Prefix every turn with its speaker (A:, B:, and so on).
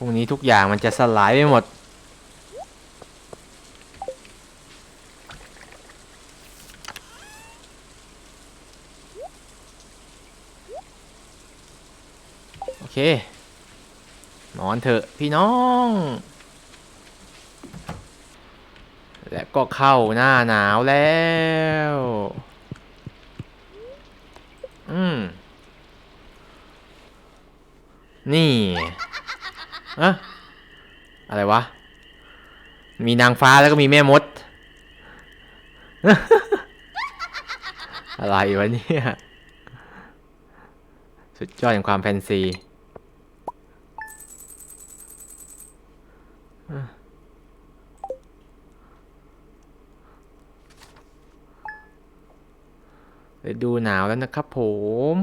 A: พรุ่งนี้ทุกอย่างมันจะสลายไปหมด โอเค นอนเถอะพี่น้อง และก็เข้าหน้าหนาวแล้ว อืม นี่ อะอะไรวะ มีนางฟ้าแล้วก็มีแม่มด อะไรวะเนี่ย สุดยอดแห่งความแฟนซีฤดูหนาวแล้วนะครับผม